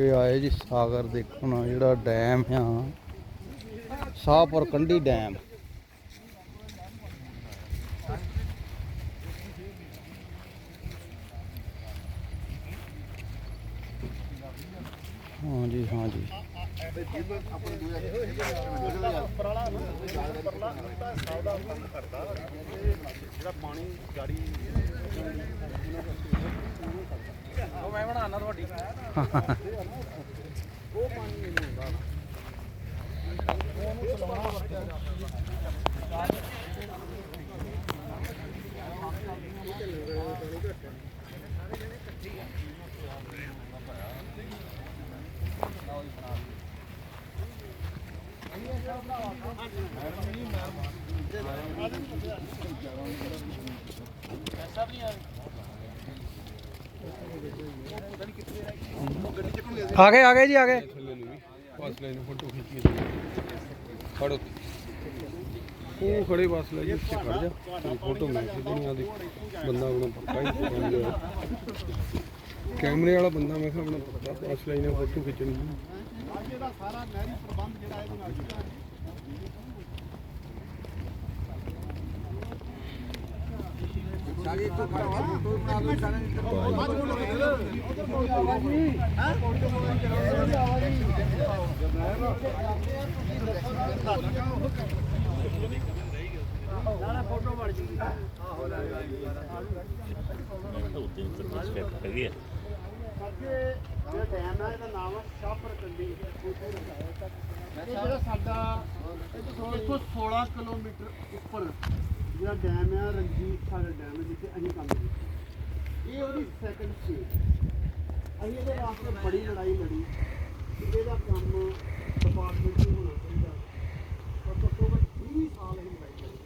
ਇਹ ਆਏ ਜੀ ਸਾਗਰ ਦੇਖਣ, ਜਿਹੜਾ ਡੈਮ ਆ। ਸ਼ਾਹਪੁਰ ਕੰਢੀ ਡੈਮ। ਹਾਂ ਜੀ ਹਾਂ ਜੀ। ਜਿਹੜਾ ਪਾਣੀ ਗਾੜੀ ਉਹ ਮੈਂ ਬਣਾਣਾ ਤੁਹਾਡੀ। ਉਹ ਪਾਣੀ ਨਹੀਂ ਹੁੰਦਾ ਉਹਨੂੰ ਚਲਾਉਣਾ ਵਰਤਿਆ ਆ ਗਏ ਆ ਗਏ ਜੀ, ਆ ਗਏ। ਬਸ ਲੈ ਨੂੰ ਫੋਟੋ ਖਿੱਚੀ ਖੜੋ ਉਹ ਖੜੇ ਬਸ ਲੈ ਜੀ, ਇੱਥੇ ਖੜ ਜਾ। ਫੋਟੋ ਮੈਂ ਖਿੱਚਣੀ ਆ ਦੀ ਬੰਦਾ ਆਪਣਾ ਪੱਕਾ ਹੀ ਕੈਮਰੇ ਵਾਲਾ। ਬੰਦਾ ਮੈਂ ਕਿਹਾ ਆਪਣਾ ਪੱਕਾ। ਬਸ ਲੈ ਨੇ ਫੋਟੋ ਖਿੱਚਣੀ। ਅੱਜ ਇਹਦਾ ਸਾਰਾ ਨਹਿਰੀ ਪ੍ਰਬੰਧ ਜਿਹੜਾ ਇਹਦੇ ਨਾਲ ਜੁੜਿਆ ਅੱਗੇ ਜਿਹੜਾ ਡੈਮ ਹੈ ਇਹਦਾ ਨਾਮ ਹੈ ਸ਼ਾਹਪੁਰ ਕੰਡੀ ਇਹ ਜਿਹੜਾ ਸਾਡਾ ਇੱਥੋਂ 16 ਕਿਲੋਮੀਟਰ ਉੱਪਰ ਜਿਹੜਾ ਡੈਮ ਹੈ ਰਣਜੀਤ ਸਾਗਰ ਡੈਮ ਹੈ ਜਿੱਥੇ ਅਸੀਂ ਕੰਮ ਕਰਦੇ ਇਹ ਉਹਦੀ ਸੈਕੰਡ ਸਟੇਜ ਅਸੀਂ ਇਹਦੇ ਵਾਸਤੇ ਬੜੀ ਲੜਾਈ ਲੜੀ। ਕਿ ਇਹਦਾ ਕੰਮ ਡਿਪਾਰਟਮੈਂਟ ਨੂੰ ਹੋਣਾ ਚਾਹੀਦਾ। ਪਰ ਘੱਟੋ ਘੱਟ 20 ਸਾਲ ਅਸੀਂ ਲੜਾਈ ਲੜੀ।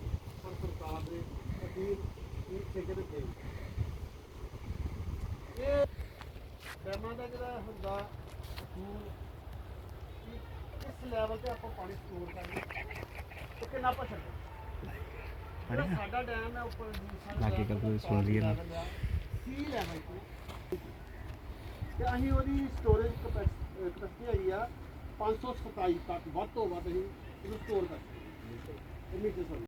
ਪਰ ਸਰਕਾਰ ਦੇ ਅਖੀਰ ਇਹ ਠੇਕੇ ਤੇ ਗਈ ਇਹ ਡੈਮਾਂ ਦਾ ਜਿਹੜਾ ਹੁੰਦਾ ਅਸੂਲ ਕਿ ਇਸ ਲੈਵਲ ਤੇ ਆਪਾਂ ਪਾਣੀ ਸਟੋਰ ਕਰਾਂਗੇ ਤੇ ਕਿੰਨਾ ਆਪਾਂ ਸਾਡਾ ਡੈਮ ਹੈ ਉੱਪਰ ਲਾਗੇ ਗੱਲ ਸੁਣ ਰਹੀ ਹੈ ਸੀ ਲੈਵਲ ਤੇ? ਤੇ ਅਸੀਂ ਉਹਦੀ ਸਟੋਰੇਜ ਕਪੈਸਿਟੀ ਹੈਗੀ ਆ 527 ਤੱਕ ਵੱਧ ਤੋਂ ਵੱਧ ਅਸੀਂ ਇਹਨੂੰ ਸਟੋਰ ਕਰ ਸਕਦੇ ਹਾਂ ਇਹ ਮੀਟਰ